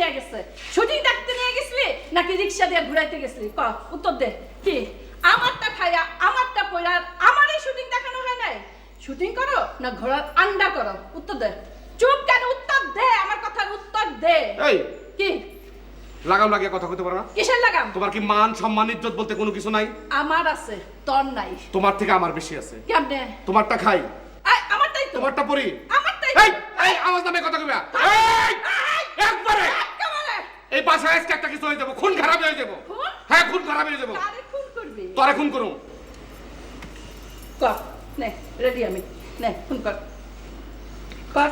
নিয়ে গেছে। শুটিং দেখতে নিয়ে গেছিলি নাকি রিক্সা দিয়ে ঘুরাইতে গেছিলি? ক উত্তর দে। কি? আমারটা খাইয়া আমারটা পয়রা আমারই শুটিং দেখানো হয় নাই? শুটিং করো না ঘোড়ার আন্ডা করো? উত্তর দে। চুপ কেন? উত্তর দে আমার কথার উত্তর দে। এই। কি? লাগাম লাগিয়ে কথা কইতে পারো না? কিসের লাগাম? তোমার কি মান সম্মান ইজ্জত বলতে কোনো কিছু নাই? আমার আছে তোর নাই। তোমার থেকে আমার বেশি আছে। কেমনে? তোমারটা খাই। আমারটাই তোমারটা পরি। আমারটাই এই এই আওয়াজ নামে কথা কইবা। এই একবারে। বাসায় আজকে একটা কিছু হয়ে যাব। খুন খারাপ হয়ে যাব। খুন? হ্যাঁ খুন খারাপ হয়ে যাব। খুন করবি? তোরা খুন করুম। কর নে রেডি আমি। নে ফোন কর। কর।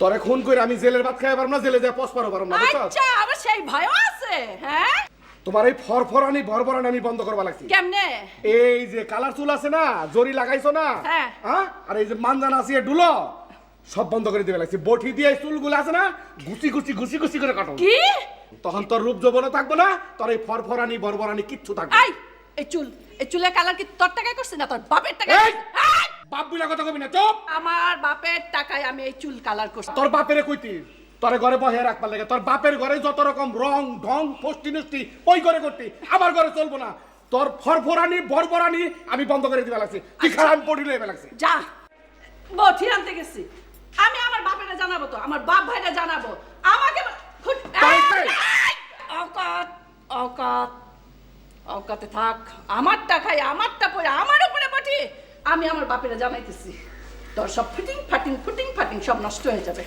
তোরে খুন করে আমি জেলের ভাত খাই পারব না জেলে যায় পস পারো পারব না বুঝছ? আচ্ছা আবার সেই ভয়ও আছে হ্যাঁ? তোমার এই ফরফরানি ভরভরানি আমি বন্ধ করবা লাগছি। কেমনে? এই যে কালার চুল আছে না জরি লাগাইছো না? হ্যাঁ। হ্যাঁ? আর এই যে মানজান আছে ডুলো সব বন্ধ করে দিবে লাগছে। বটি দিয়ে চুলগুলো আছে না ঘুষি ঘুষি ঘুষি ঘুষি করে কাটো। কি? তখন তোর রূপ যৌবনও থাকবে না তোর এই ফরফরানি বরবরানি কিচ্ছু থাকবে না। আই এই চুল এই চুলের কালার কি তোর টাকায় করছিস না তোর বাপের টাকায় এই! আই! বাপ বিলা কথা কবি না চুপ! আমার বাপের টাকায় আমি এই চুল কালার করছি। তোর বাপেরে কইতি তোর ঘরে বহে রাখবার লাগে। তোর বাপের ঘরে যত রকম রং ঢং ফষ্টি নষ্টি ওই ঘরে করতি আমার ঘরে চলবো না। তোর ফরফরানি বরবরানি আমি বন্ধ করে দিবে লাগছি। কি খারাপ আমি পড়ি লইবে লাগছে। যা বঠি আনতে গেছি। আমি আমার বাপেরা জানাব তো আমার বাপ ভাইরা জানাব আমাকে বা- খুট- তাই, এই! তাই। এই! অকাত অকাত, অকাতে থাক, আমারটা খাই, আমারটা পরে আমার উপরে বটি। আমি আমার বাপেরা জানাইতেছি তোর সব ফুটিং ফাটিং ফুটিং ফাটিং সব নষ্ট হয়ে যাবে।